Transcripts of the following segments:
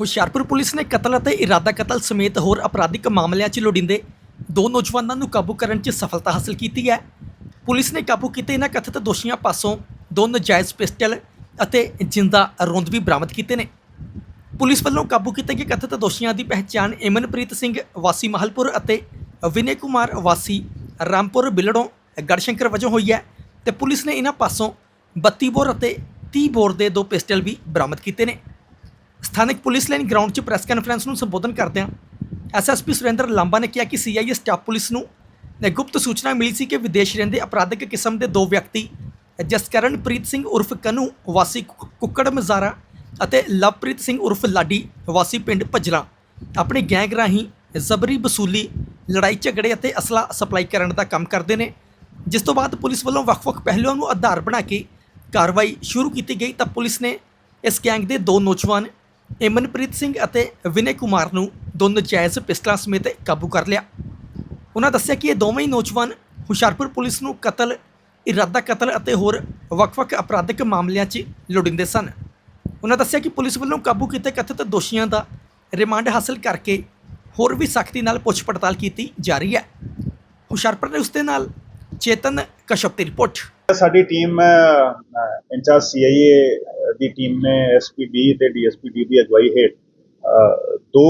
Hoshiarpur police ਨੇ ਕਤਲ ਅਤੇ ਇਰਾਦਾ ਕਤਲ ਸਮੇਤ ਹੋਰ ਅਪਰਾਧਿਕ ਮਾਮਲਿਆਂ 'ਚ ਲੋੜੀਂਦੇ ਦੋ ਨੌਜਵਾਨਾਂ ਨੂੰ ਕਾਬੂ ਕਰਨ 'ਚ ਸਫਲਤਾ ਹਾਸਲ ਕੀਤੀ ਹੈ। ਪੁਲਿਸ ਨੇ ਕਾਬੂ ਕੀਤੇ ਇਹਨਾਂ ਕਥਿਤ ਦੋਸ਼ੀਆਂ ਪਾਸੋਂ ਦੋ ਨਜਾਇਜ਼ ਪਿਸਟਲ ਅਤੇ ਜਿੰਦਾ ਰੌਂਦ ਵੀ ਬਰਾਮਦ ਕੀਤੇ ਨੇ। ਪੁਲਿਸ ਵੱਲੋਂ ਕਾਬੂ ਕੀਤੇ ਗਏ ਕਥਿਤ ਦੋਸ਼ੀਆਂ ਦੀ ਪਹਿਚਾਣ ਇਮਨਪ੍ਰੀਤ ਸਿੰਘ, ਵਾਸੀ ਮਹਲਪੁਰ ਅਤੇ ਵਿਨੇ ਕੁਮਾਰ, ਵਾਸੀ ਰਾਮਪੁਰ ਬਿਲੜੋਂ ਗੜਸ਼ੰਕਰ ਵਜੋਂ ਹੋਈ ਹੈ ਤੇ ਪੁਲਿਸ ਨੇ ਇਹਨਾਂ ਪਾਸੋਂ 32 ਬੋਰ ਅਤੇ 30 ਬੋਰ ਦੇ ਦੋ ਪਿਸਟਲ ਵੀ ਬਰਾਮਦ ਕੀਤੇ ਨੇ। ਸਥਾਨਕ ਪੁਲਿਸ ਲਾਈਨ ਗਰਾਊਂਡ 'ਚ ਪ੍ਰੈਸ ਕਾਨਫਰੰਸ ਨੂੰ ਸੰਬੋਧਨ ਕਰਦਿਆਂ ਐਸਐਸਪੀ ਸੁਰਿੰਦਰ ਲਾਂਬਾ ਨੇ ਕਿਹਾ ਕਿ ਸੀਆਈਏ ਸਟਾਫ ਪੁਲਿਸ ਨੂੰ ਨੇ ਗੁਪਤ ਸੂਚਨਾ ਮਿਲੀ ਸੀ ਕਿ ਵਿਦੇਸ਼ ਰਹਿੰਦੇ ਅਪਰਾਧਿਕ ਕਿਸਮ ਦੇ ਦੋ ਵਿਅਕਤੀ ਜਸਕਰਨਪ੍ਰੀਤ ਸਿੰਘ ਉਰਫ ਕਨੂ, ਵਾਸੀ ਕੁੱਕੜ ਮਜ਼ਾਰਾ ਅਤੇ ਲਵਪ੍ਰੀਤ ਸਿੰਘ ਉਰਫ ਲਾਡੀ, ਵਾਸੀ ਪਿੰਡ ਭਜਲਾ, ਆਪਣੇ ਗੈਂਗ ਰਾਹੀਂ ਜ਼ਬਰੀ ਵਸੂਲੀ, ਲੜਾਈ ਝਗੜੇ ਅਤੇ ਅਸਲਾ ਸਪਲਾਈ ਕਰਨ ਦਾ ਕੰਮ ਕਰਦੇ ਨੇ। ਜਿਸ ਤੋਂ ਬਾਅਦ ਪੁਲਿਸ ਵੱਲੋਂ ਵੱਖ-ਵੱਖ ਪਹਿਲੂਆਂ ਨੂੰ ਆਧਾਰ ਬਣਾ ਕੇ ਕਾਰਵਾਈ ਸ਼ੁਰੂ ਕੀਤੀ ਗਈ ਤਾਂ ਪੁਲਿਸ ਨੇ ਇਸ ਗੈਂਗ ਦੇ ਦੋ ਨੌਜਵਾਨ ਇਮਨਪ੍ਰੀਤ ਸਿੰਘ ਅਤੇ ਵਿਨੇ ਕੁਮਾਰ ਨੂੰ ਦੋ ਨਜਾਇਜ਼ ਪਿਸਟਲਾਂ ਸਮੇਤ ਕਾਬੂ ਕਰ ਲਿਆ। ਉਹਨਾਂ ਦੱਸਿਆ ਕਿ ਇਹ ਦੋਵੇਂ ਹੀ ਨੌਜਵਾਨ ਹੁਸ਼ਿਆਰਪੁਰ ਪੁਲਿਸ ਨੂੰ ਕਤਲ, ਇਰਾਦਾ ਕਤਲ ਅਤੇ ਹੋਰ ਵੱਖ-ਵੱਖ ਅਪਰਾਧਿਕ ਮਾਮਲਿਆਂ 'ਚ ਲੋੜੀਂਦੇ ਸਨ। ਉਹਨਾਂ ਦੱਸਿਆ ਕਿ ਪੁਲਿਸ ਵੱਲੋਂ ਕਾਬੂ ਕੀਤੇ ਕਥਿਤ ਦੋਸ਼ੀਆਂ ਦਾ ਰਿਮਾਂਡ ਹਾਸਲ ਕਰਕੇ ਹੋਰ ਵੀ ਸਖਤੀ ਨਾਲ ਪੁੱਛ ਪੜਤਾਲ ਕੀਤੀ ਜਾ ਰਹੀ ਹੈ। ਹੁਸ਼ਿਆਰਪੁਰ ਨੇ ਉਸ ਦੇ ਨਾਲ ਚੇਤਨ ਕਸ਼ਪ ਦੀ ਰਿਪੋਰਟ। ਸਾਡੀ ਟੀਮ ਇੰਚਾਰਜ ਸੀਆਈਏ ਦੀ ਟੀਮ ਨੇ ਐਸਪੀਡੀ ਤੇ ਡੀਐਸਪੀਡੀ ਦੀ ਅਗਵਾਈ ਹੇਠ ਦੋ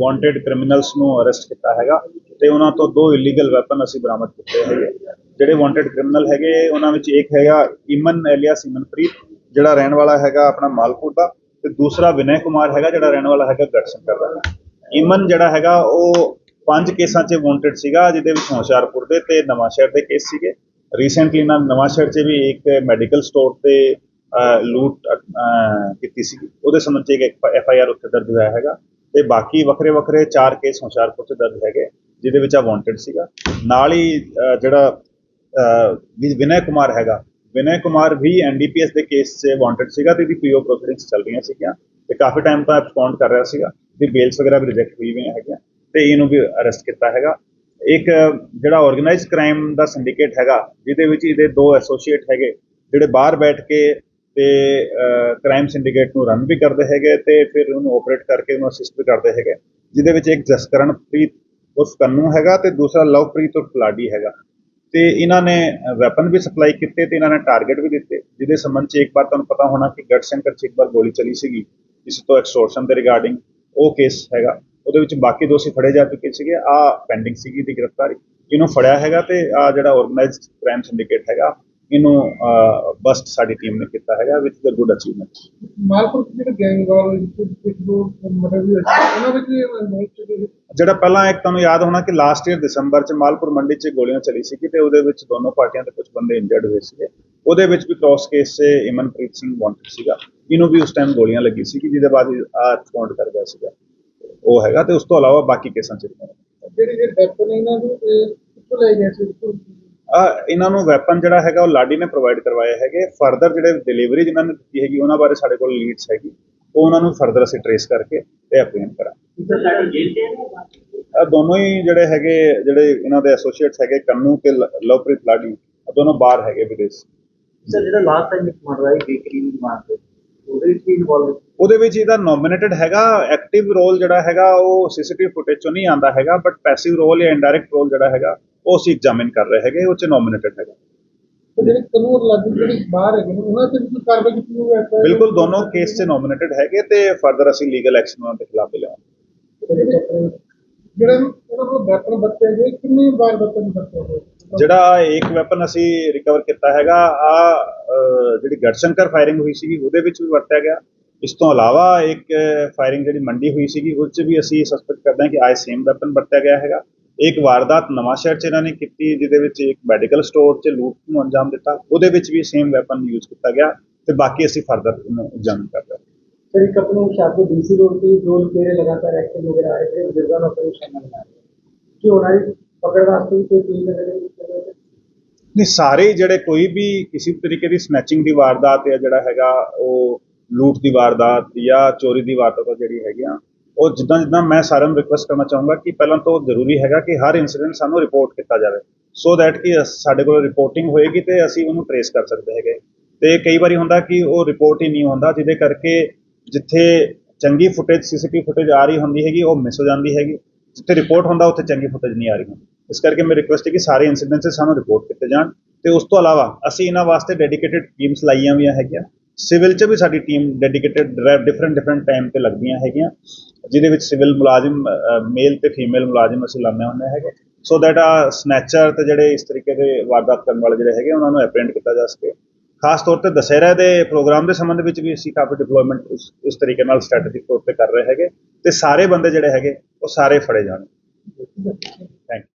ਵਾਂਟਡ ਕ੍ਰਿਮੀਨਲਸ ਨੂੰ ਅਰੈਸਟ ਕੀਤਾ ਹੈਗਾ ਤੇ ਉਹਨਾਂ ਤੋਂ ਦੋ ਇਲੀਗਲ ਵੈਪਨ ਅਸੀਂ ਬਰਾਮਦ ਕੀਤੇ ਹੈਗੇ। ਜਿਹੜੇ ਵਾਂਟਡ ਕ੍ਰਿਮੀਨਲ ਹੈਗੇ, ਉਹਨਾਂ ਵਿੱਚ ਇੱਕ ਹੈਗਾ ਇਮਨ ਐਲੀਅਸ ਇਮਨਪ੍ਰੀਤ ਜਿਹੜਾ ਰਹਿਣ ਵਾਲਾ ਹੈਗਾ ਆਪਣਾ ਮਾਲਪੁਰ ਦਾ, ਤੇ ਦੂਸਰਾ ਵਿਨੈ ਕੁਮਾਰ ਹੈਗਾ, ਜਿਹੜਾ ਰਹਿਣ ਵਾਲਾ ਹੈਗਾ ਗੜਸ਼ੰਕਰ ਦਾ। ਇਮਨ ਜਿਹੜਾ ਹੈਗਾ, ਉਹ ਪੰਜ ਕੇਸਾਂ 'ਚ ਵਾਂਟਡ ਸੀਗਾ, ਜਿਹਦੇ ਵਿੱਚ ਹੁਸ਼ਿਆਰਪੁਰ ਦੇ ਤੇ ਨਵਾਂਸ਼ਹਿਰ ਦੇ ਕੇਸ ਸੀਗੇ। ਰੀਸੈਂਟਲੀ ਨਾ ਨਵਾਂਸ਼ਹਿਰ 'ਚ ਵੀ ਇੱਕ ਮੈਡੀਕਲ ਸਟੋਰ ਤੇ ਲੂਟ ਕੀਤੀ ਸੀ ਉਹਦੇ ਸੰਬੰਧ 'ਚ ਇੱਕ ਐਫ ਆਈ ਆਰ ਉੱਤੇ ਦਰਜ ਹੋਇਆ ਹੈਗਾ। ਤੇ ਬਾਕੀ ਵੱਖਰੇ ਵੱਖਰੇ ਚਾਰ ਕੇਸ ਹੁਸ਼ਿਆਰਪੁਰ 'ਚ ਦਰਜ ਹੈਗੇ, ਜਿਹਦੇ ਵਿੱਚ ਆ ਵਾਂਟਡ ਸੀਗਾ। ਨਾਲ ਹੀ ਜਿਹੜਾ ਵਿਨੈ ਕੁਮਾਰ ਹੈਗਾ, ਵਿਨੈ ਕੁਮਾਰ ਵੀ ਐਨਡੀਪੀਐਸ ਦੇ ਕੇਸ 'ਚ ਵਾਂਟਡ ਸੀਗਾ ਤੇ ਇਹਦੀ ਪੀਓ ਪ੍ਰੋਸੀਡਿੰਗਸ ਚੱਲ ਰਹੀਆਂ ਸੀਗੀਆਂ। ਤੇ ਕਾਫੀ ਟਾਈਮ ਤੋਂ ਐਬਸਕੌਂਡ ਕਰ ਰਿਹਾ ਸੀਗਾ। ਤੇ ਬੇਲਸ ਵਗੈਰਾ ਵੀ ਰਿਜੈਕਟ ਹੋਈ ਹੋਈਆਂ ਹੈਗੀਆਂ। ਤੇ ਇਹਨੂੰ ਵੀ ਅਰੈਸਟ ਕੀਤਾ ਹੈਗਾ। ਇੱਕ ਜਿਹੜਾ ਆਰਗੇਨਾਈਜ਼ਡ ਕ੍ਰਾਈਮ ਦਾ ਸਿੰਡੀਕੇਟ ਹੈਗਾ, ਜਿਹਦੇ ਵਿੱਚ ਇਹਦੇ ਦੋ ਐਸੋਸੀਏਟ ਹੈਗੇ, ਜਿਹੜੇ ਬਾਹਰ ਬੈਠ ਕੇ ਤੇ ਕ੍ਰਾਈਮ ਸਿੰਡੀਕੇਟ ਨੂੰ ਰਨ ਵੀ ਕਰਦੇ ਹੈਗੇ ਤੇ ਫਿਰ ਉਹਨੂੰ ਆਪਰੇਟ ਕਰਕੇ ਉਹਨੂੰ ਅਸਿਸਟ ਵੀ ਕਰਦੇ ਹੈਗੇ। ਜਿਹਦੇ ਵਿੱਚ ਇੱਕ ਜਸਕਰਨਪ੍ਰੀਤ ਉਸ ਕੰਨੂ ਹੈਗਾ ਤੇ ਦੂਸਰਾ ਲਵਪ੍ਰੀਤ ਉਰਫ ਲਾਡੀ ਹੈਗਾ। ਤੇ ਇਹਨਾਂ ਨੇ ਵੈਪਨ ਵੀ ਸਪਲਾਈ ਕੀਤੇ ਤੇ ਇਹਨਾਂ ਨੇ ਟਾਰਗੇਟ ਵੀ ਦਿੱਤੇ, ਜਿਹਦੇ ਸੰਬੰਧ ਚ ਇੱਕ ਵਾਰ ਤੁਹਾਨੂੰ ਪਤਾ ਹੋਣਾ ਕਿ ਗੜਸ਼ੰਕਰ ਚ ਇੱਕ ਵਾਰ ਗੋਲੀ ਚਲੀ ਸੀਗੀ, ਇਸ ਤੋਂ ਐਕਸਟੋਰਸ਼ਨ ਦੇ ਰਿਗਾਰਡਿੰਗ ਉਹ ਕੇਸ ਹੈਗਾ। ਉਹਦੇ ਵਿੱਚ ਬਾਕੀ ਦੋਸ਼ੀ ਫੜੇ ਜਾ ਚੁੱਕੇ ਸੀਗੇ। ਆ ਪੈਂਡਿੰਗ ਸੀਗੀ ਦੀ ਗ੍ਰਿਫਤਾਰੀ। ਇਹਨੂੰ ਫੜਿਆ ਹੈਗਾ ਤੇ ਆ ਜਿਹੜਾ ਆਰਗੇਨਾਈਜ਼ਡ ਕ੍ਰਾਈਮ ਸਿੰਡੀਕੇਟ ਹੈਗਾ ਇਹਨੂੰ ਬਸਟ ਸਾਡੀ ਟੀਮ ਨੇ ਕੀਤਾ ਹੈਗਾ with the good achievement Malpur ਜਿਹੜੇ ਗੈਂਗ ਵਾਰ ਵਿੱਚ ਜਿਹੜਾ ਪਹਿਲਾਂ ਇੱਕ ਤੁਹਾਨੂੰ ਯਾਦ ਹੋਣਾ ਕਿ ਲਾਸਟ ਈਅਰ ਦਸੰਬਰ ਚ ਮਾਲਪੁਰ ਮੰਡੀ ਚ ਗੋਲੀਆਂ ਚੱਲੀ ਸੀ ਤੇ ਉਹਦੇ ਵਿੱਚ ਦੋਨੋਂ ਪਾਰਟੀਆਂ ਦੇ ਕੁਝ ਬੰਦੇ ਇੰਜਰਡ ਹੋਏ ਸੀਗੇ। ਉਹਦੇ ਵਿੱਚ ਵੀ ਕ੍ਰਾਸ ਕੇਸ 'ਚ ਇਮਨਪ੍ਰੀਤ ਸਿੰਘ ਵਾਂਟਡ ਸੀਗਾ। ਇਹਨੂੰ ਵੀ ਉਸ ਟਾਈਮ ਗੋਲੀਆਂ ਲੱਗੀ ਸੀ ਜਿਹਦੇ ਬਾਅਦ ਆ ਰਿਸਪੌਂਡ ਕਰ ਗਿਆ ਸੀਗਾ। ਉਹ ਹੈਗਾ ਤੇ ਉਸ ਤੋਂ ਇਲਾਵਾ ਬਾਕੀ ਕੇਸਾਂ 'ਚ ਵੀ ਜਿਹੜੇ ਜਿਹੜੇ ਵੈਪਨ ਇਹਨਾਂ ਨੂੰ ਇਹ ਕਿੱਥੋਂ ਲੈ ਗਏ ਸੀ ਕਿੱਥੋਂ- ਆ ਇਹਨਾਂ ਨੂੰ ਵੈਪਨ ਜਿਹੜਾ ਹੈਗਾ ਉਹ ਲਾਡੀ ਨੇ ਪ੍ਰੋਵਾਈਡ ਕਰਵਾਏ ਹੈਗੇ। ਫਰਦਰ ਜਿਹੜੇ ਡਿਲੀਵਰੀ ਜਿਨ੍ਹਾਂ ਨੇ ਦਿੱਤੀ ਹੈਗੀ ਉਹਨਾਂ ਬਾਰੇ ਸਾਡੇ ਕੋਲ ਲੀਡਸ ਹੈਗੀ। ਉਹ ਉਹਨਾਂ ਨੂੰ ਫਰਦਰ ਅਸੀਂ ਟਰੇਸ ਕਰਕੇ ਤੇ ਐਪਲੀਕੇਟ ਕਰਾਂਗੇ। ਇਹ ਦੋਨੋਂ ਹੀ ਜਿਹੜੇ ਹੈਗੇ ਜਿਹੜੇ ਇਹਨਾਂ ਦੇ ਐਸੋਸੀਏਟਸ ਹੈਗੇ ਕੰਨੂ ਤੇ ਲਵਪ੍ਰੀਤ ਲਾਡੀ ਇਹ ਦੋਨੋਂ ਬਾਹਰ ਹੈਗੇ ਵਿਦੇਸ਼। ਸਰ ਜਿਹੜਾ ਲਾਸਟ ਟਾਈਮ ਇੱਕ ਮਰਡਰ ਆਈ ਬੇਕਰੀ ਦੀ ਦੁਕਾਨ ਤੇ। ਉਹਦੇ ਵਿੱਚ ਕੀ ਇਨਵੋਲਵ ਉਹਦੇ ਵਿੱਚ ਇਹਦਾ ਨੋਮੀਨੇਟਡ ਹੈਗਾ ਐਕਟਿਵ ਰੋਲ ਜਿਹੜਾ ਹੈਗਾ ਉਹ ਸੀਸੀਟੀਵੀ ਫੁਟੇਜ ਚੋਂ ਨਹੀਂ ਆਂਦਾ ਹੈਗਾ ਬਟ ਪੈਸਿਵ ਰੋਲ ਜਾਂ ਇਨਡਾਇਰੈਕਟ ਰੋਲ ਜਿਹੜਾ ਹੈਗਾ ਉਹ ਅਸੀਂ ਐਗਜ਼ਾਮਿਨ ਕਰ ਰਹੇ ਹੈਗੇ ਉਹ ਚ ਨੋਮੀਨੇਟਡ ਹੈਗਾ। ਜਿਹੜੇ ਕਾਨੂੰਨ ਲਾਗੂ ਜਿਹੜੇ ਬਾਹਰ ਹੈਗੇ ਨੇ ਉਹਨਾਂ ਤੇ ਵੀ ਕਾਰਵਾਈ ਕੀਤੀ ਹੋਈ ਹੈ ਬਿਲਕੁਲ ਦੋਨੋਂ ਕੇਸ 'ਚ ਨੋਮੀਨੇਟਡ ਹੈਗੇ ਤੇ ਫਰਦਰ ਅਸੀਂ ਲੀਗਲ ਐਕਸ਼ਨ ਉਹਨਾਂ ਦੇ ਖਿਲਾਫ ਵੀ ਲਵਾਂਗੇ ਜਿਹੜੇ ਉਹਨਾਂ ਕੋਲ ਵੈਪਨ ਬੱਚੇ ਹੈਗੇ ਕਿੰਨੀ ਵਾਰ ਵੈਪਨ ਬੱਚੇ ਹੈਗੇ ਜਿਹੜਾ ਇੱਕ ਵੈਪਨ ਅਸੀਂ ਰਿਕਵਰ ਕੀਤਾ ਹੈਗਾ, ਆ ਜਿਹੜੀ ਗੜਸ਼ੰਕਰ ਫਾਇਰਿੰਗ ਹੋਈ ਸੀਗੀ, ਉਹਦੇ ਵਿੱਚ ਵੀ ਵਰਤਿਆ ਗਿਆ। ਇਸ ਤੋਂ ਇਲਾਵਾ ਇੱਕ ਫਾਇਰਿੰਗ ਜਿਹੜੀ ਮੰਡੀ ਹੋਈ ਸੀਗੀ, ਉਸ 'ਚ ਵੀ ਅਸੀਂ ਸਸਪੈਕਟ ਕਰਦੇ ਹਾਂ ਕਿ ਆਈ ਸੇਮ ਵੈਪਨ ਵਰਤਿਆ ਗਿਆ ਹੈਗਾ। ਇੱਕ ਵਾਰਦਾਤ ਨਵਾਂ ਸ਼ਹਿਰ 'ਚ ਇਹਨਾਂ ਨੇ ਕੀਤੀ, ਜਿਹਦੇ ਵਿੱਚ ਇੱਕ ਮੈਡੀਕਲ ਸਟੋਰ 'ਚ ਲੂਟ ਨੂੰ ਅੰਜਾਮ ਦਿੱਤਾ। ਉਹਦੇ ਵਿੱਚ ਵੀ ਸੇਮ ਵੈਪਨ ਯੂਜ਼ ਕੀਤਾ ਗਿਆ ਤੇ ਬਾਕੀ ਅਸੀਂ ਫਰਦਰ ਇਹਨੂੰ ਕਰ ਰਹੇ ਸਰ, ਇੱਕ ਆਪਣੇ ਹੁਸ਼ਿਆਰਪੁਰ ਡੀਸੀ ਰੋਡ ਤੇ ਦੋ ਲੁਟੇਰੇ ਲਗਾਤਾਰ ਐਕਸ਼ਨ ਨਜ਼ਰ ਆ ਰਹੇ थे ਬਜ਼ੁਰਗਾਂ ਨੂੰ ਆਪਰੇਸ਼ਨ ਨਜ਼ਰ ਆ ਰਿਹਾ। ਕਿ ਉਹਨਾਂ ਦੀ ਪਕੜ ਵਾਸਤੇ ਵੀ ਕੋਈ ਟੀਮ ਹੈ। ਨਹੀਂ, ਸਾਰੇ ਜਿਹੜੇ ਕੋਈ ਵੀ ਕਿਸੇ ਤਰੀਕੇ ਦੀ ਸਨੈਚਿੰਗ ਦੀ ਵਾਰਦਾਤ ਜਾਂ ਜਿਹੜਾ ਹੈਗਾ ਉਹ ਲੂਟ ਦੀ ਵਾਰਦਾਤ ਜਾਂ ਚੋਰੀ ਦੀ ਵਾਰਦਾਤ ਜਿਹੜੀ ਹੈਗੀਆਂ ਉਹ ਜਿੱਦਾਂ ਜਿੱਦਾਂ ਮੈਂ ਸਾਰਿਆਂ ਨੂੰ ਰਿਕੁਐਸਟ ਕਰਨਾ ਚਾਹੂੰਗਾ ਕਿ ਪਹਿਲਾਂ ਤੋਂ ਜ਼ਰੂਰੀ ਹੈਗਾ ਕਿ ਹਰ ਇਨਸੀਡੈਂਟ ਸਾਨੂੰ ਰਿਪੋਰਟ ਕੀਤਾ ਜਾਵੇ। ਸੋ ਦੈਟ ਕਿ ਸਾਡੇ ਕੋਲ ਰਿਪੋਰਟਿੰਗ ਹੋਏਗੀ ਤੇ ਅਸੀਂ ਉਹਨੂੰ ਟਰੇਸ ਕਰ ਸਕਦੇ ਹੈਗੇ। ਤੇ ਕਈ ਵਾਰੀ ਹੁੰਦਾ ਕਿ ਉਹ ਰਿਪੋਰਟ ਹੀ ਨਹੀਂ ਹੁੰਦਾ, ਜਿਹਦੇ ਕਰਕੇ ਜਿੱਥੇ ਚੰਗੀ ਫੁਟੇਜ ਸੀਸੀਟੀਵੀ ਫੁਟੇਜ ਆ ਰਹੀ ਹੁੰਦੀ ਹੈਗੀ, ਉਹ ਮਿਸ ਹੋ ਜਾਂਦੀ ਹੈਗੀ। ਜਿੱਥੇ ਰਿਪੋਰਟ ਹੁੰਦਾ, ਉੱਥੇ ਚੰਗੀ ਫੁਟੇਜ ਨਹੀਂ ਆ ਰਹੀ ਇਸ ਕਰਕੇ ਮੇਰੀ ਰਿਕੁਐਸਟ ਹੈ ਕਿ ਸਾਰੇ ਇਨਸੀਡੈਂਟਸ ਸਾਨੂੰ ਰਿਪੋਰਟ ਕੀਤੇ ਜਾਣ ਤੇ ਉਸ ਤੋਂ ਇਲਾਵਾ ਅਸੀਂ ਇਹਨਾਂ ਵਾਸਤੇ ਡੈਡੀਕੇਟਿਡ ਟੀਮਸ ਲਾਈਆਂ ਹੋਈਆਂ ਹੈਗੀਆਂ। ਸਿਵਲ 'ਚ ਵੀ ਸਾਡੀ team dedicated different different time ਤੇ ਲੱਗਦੀਆਂ ਹੈਗੀਆਂ। ਜਿਹਦੇ ਵਿੱਚ ਸਿਵਲ ਮੁਲਾਜ਼ਮ ਮੇਲ ਤੇ ਫੀਮੇਲ ਮੁਲਾਜ਼ਮ ਅਸੀਂ ਲਾਉਂਦੇ ਹੁੰਦੇ ਹੈਗੇ। ਸੋ ਦੈਟ ਆ ਸਨੈਚਰ ਤੇ ਜਿਹੜੇ ਇਸ ਤਰੀਕੇ ਦੇ ਵਾਰਦਾਤ ਕਰਨ ਵਾਲੇ ਜਿਹੜੇ ਹੈਗੇ, ਉਹਨਾਂ ਨੂੰ ਐਪ੍ਰੀਹੈਂਡ ਕੀਤਾ ਜਾ ਸਕੇ। ਖਾਸ ਤੌਰ ਤੇ ਦਸ਼ਹਿਰਾ ਦੇ ਪ੍ਰੋਗਰਾਮ ਦੇ ਸੰਬੰਧ ਵਿੱਚ ਵੀ ਅਸੀਂ ਕਾਫੀ ਡਿਪਲੋਇਮੈਂਟ ਉਸ ਇਸ ਤਰੀਕੇ ਨਾਲ ਸਟ੍ਰੈਟਜਿਕ ਤੌਰ ਤੇ ਕਰ ਰਹੇ ਹੈਗੇ ਤੇ ਸਾਰੇ ਬੰਦੇ ਜਿਹੜੇ ਹੈਗੇ ਉਹ ਸਾਰੇ ਫੜੇ ਜਾਣ। Thank you